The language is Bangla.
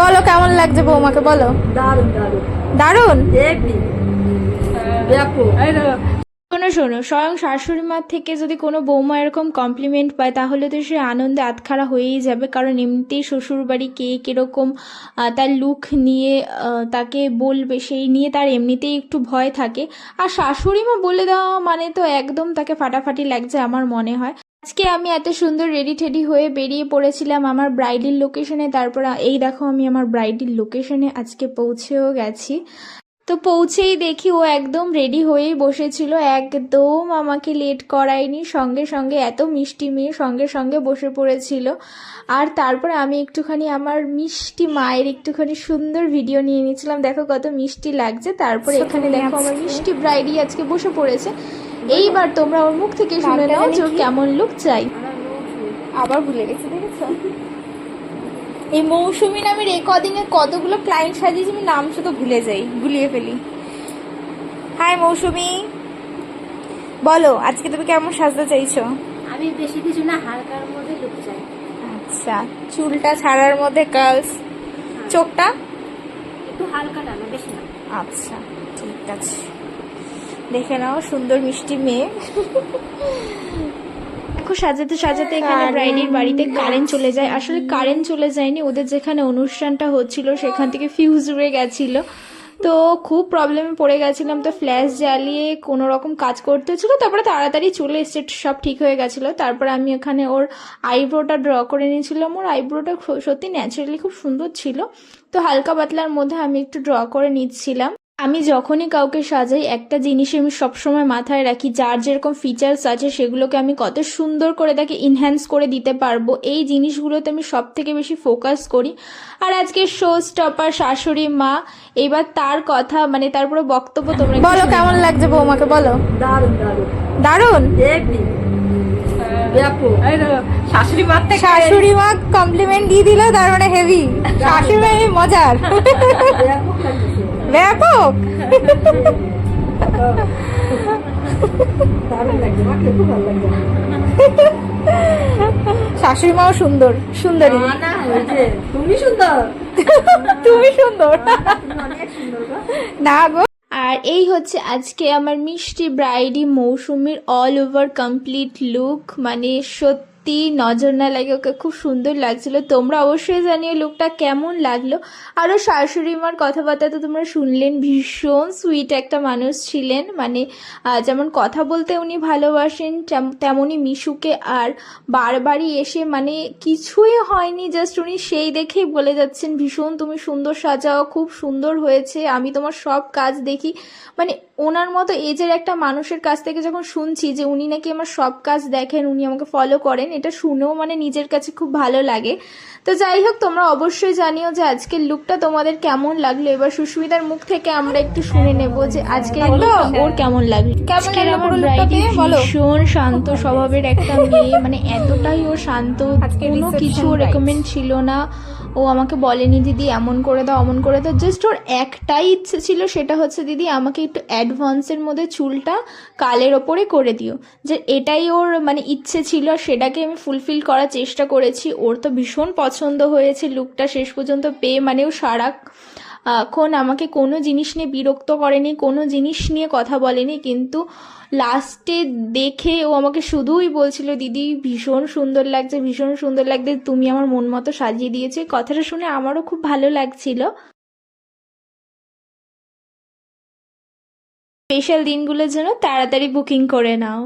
বলো কেমন লাগছে বৌমাকে বলো? দারুণ দারুণ। শোনো শোনো স্বয়ং শাশুড়ি মার থেকে যদি কোনো বৌমা এরকম কমপ্লিমেন্ট পায় তাহলে তো সে আনন্দে আতখারা হয়েই যাবে। কারণ এমনিতেই শ্বশুরবাড়ি কে কীরকম তার লুক নিয়ে তাকে বলবে সেই নিয়ে তার এমনিতেই একটু ভয় থাকে। আর শাশুড়ি মা বলে দেওয়া মানে তো একদম তাকে ফাটাফাটি লাগছে আমার মনে হয়। আজকে আমি এত সুন্দর রেডি টেডি হয়ে বেরিয়ে পড়েছিলাম আমার ব্রাইডাল লোকেশনে। তারপর এই দেখো আমি আমার ব্রাইডাল লোকেশনে আজকে পৌঁছেও গেছি। তো পৌঁছেই দেখি ও একদম রেডি হয়েই বসেছিল। একদম আমাকে লেট করায়নি সঙ্গে সঙ্গে এত মিষ্টি মেয়ে সঙ্গে সঙ্গে বসে পড়েছিল। আর তারপর আমি একটুখানি আমার মিষ্টি মায়ের একটুখানি সুন্দর ভিডিও নিয়ে নিয়েছিলাম। দেখো কত মিষ্টি লাগছে। তারপরে এখানে দেখো আমার মিষ্টি ব্রাইডই আজকে বসে পড়েছে। এইবার তোমরা ওর মুখ থেকে শুনে নাও যে কেমন লুক চাই। আবার ভুলে গেছি দেখেছ? এই মৌসুমি নামের রেকর্ডিং এ কতগুলো ক্লায়েন্ট সাজিয়েছি আমি নাম শুধু ভুলে যাই ভুলিয়ে ফেলি। হাই মৌসুমি। বলো আজকে তুমি কেমন সাজতে চাইছো? আমি বেশি কিছু না হালকার মধ্যে লুক চাই। আচ্ছা চুলটা ছাড়ার মধ্যে কার্লস চোখটা? একটু হালকা টানা বেশি না। আচ্ছা ঠিক আছে। দেখে নাও সুন্দর মিষ্টি মেয়ে। দেখো সাজাতে সাজাতে এখানে ব্রাইডের বাড়িতে কারেন্ট চলে যায়। আসলে কারেন্ট চলে যায়নি ওদের যেখানে অনুষ্ঠানটা হচ্ছিল সেখান থেকে ফিউজ উড়ে গেছিল। তো খুব প্রবলেমে পড়ে গেছিলাম তো ফ্ল্যাশ জ্বালিয়ে কোনো রকম কাজ করতে হচ্ছিল তারপরে তাড়াতাড়ি চলে এসছে সব ঠিক হয়ে গেছিল। তারপরে আমি এখানে ওর আইব্রোটা ড্র করে নিয়েছিলাম। ওর আইব্রোটা সত্যি ন্যাচারালি খুব সুন্দর ছিল। তো হালকা পাতলার মধ্যে আমি একটু ড্র করে নিচ্ছিলাম। আমি যখনই কাউকে সাজাই একটা জিনিস আমি সবসময় মাথায় রাখি যার যেরকম ফিচার্স আছে সেগুলোকে আমি কত সুন্দর করে তাকে ইনহ্যান্স করে দিতে পারব। এই জিনিসগুলোতে আমি সব থেকে বেশি ফোকাস করি। আর আজকে শো স্টপার শাশুড়ি মা এবার তার কথা মানে তারপরে বক্তব্য তোমরা বলো কেমন লাগছে বৌমাকে বলো? দারুণ দারুণ। দারুণ? হেভি ব্যাপক শাশুড়ি মার থেকে শাশুড়ি মা কমপ্লিমেন্ট দিয়ে দিল তার মানে হেভি শাশুড়ি মজার। ব্যাপক। শাশুড়ি মাও সুন্দর সুন্দরী। তুমি সুন্দর। তুমি সুন্দর। না গো। আর এই হচ্ছে আজকে আমার মিষ্টি ব্রাইডি মৌসুমীর অল ওভার কমপ্লিট লুক মানে সত্যি নজর না লাগে, ওকে খুব সুন্দর লাগছিল। তোমরা অবশ্যই জানিয়ে লুকটা কেমন লাগল। আরও শাশুড়ি মার কথাবার্তা তো তোমরা শুনলেন, ভীষণ সুইট একটা মানুষ ছিলেন। মানে যেমন কথা বলতে উনি ভালোবাসেন, তেম- তেমনই মিশুকে আর বারবারই এসে মানে কিছুই হয়নি জাস্ট উনি সেই দেখেই বলে যাচ্ছেন, ভীষণ তুমি সুন্দর সাজাও, খুব সুন্দর হয়েছে, আমি তোমার সব কাজ দেখি। মানে ওনার মতো এজের একটা মানুষের কাছ থেকে যখন শুনছি যে উনি নাকি আমার সব কাজ দেখেন, উনি আমাকে ফলো করেন এটা শুনেও মানে নিজের কাছে খুব ভালো লাগে। তো যাই হোক তোমরা অবশ্যই জানিও যে আজকের লুকটা তোমাদের কেমন লাগল। এবার সুস্মিতার মুখ থেকে আমরা একটু শুনে নেব যে আজকে ওর কেমন লাগল। কেমন লাগল পুরো লুকটা বলো। ভীষণ শান্ত স্বভাবের একটা মেয়ে মানে এতটাই ও শান্ত কোনো কিছু রেকমেন্ড ছিল না। ও আমাকে বলেনি, দিদি, এমন করে দাও, অমন করে দাও। জাস্ট ওর একটাই ইচ্ছে ছিল, সেটা হচ্ছে, দিদি, আমাকে একটু অ্যাডভান্সের মধ্যে চুলটা কালের ওপরে করে দিও। যে এটাই ওর মানে ইচ্ছে ছিল, আর সেটাকে আমি ফুলফিল করার চেষ্টা করেছি। ওর তো ভীষণ পছন্দ হয়েছে লুকটা শেষ পর্যন্ত পেয়ে মানে ও সারা এখন আমাকে কোনো জিনিস নিয়ে বিরক্ত করেনি, কোনো জিনিস নিয়ে কথা বলেনি, কিন্তু লাস্টে দেখে ও আমাকে শুধুই বলছিল, দিদি, ভীষণ সুন্দর লাগছে, ভীষণ সুন্দর লাগছে, তুমি আমার মন মতো সাজিয়ে দিয়েছ কথাটা শুনে আমারও খুব ভালো লাগছিল। স্পেশাল দিনগুলোর জন্য তাড়াতাড়ি বুকিং করে নাও।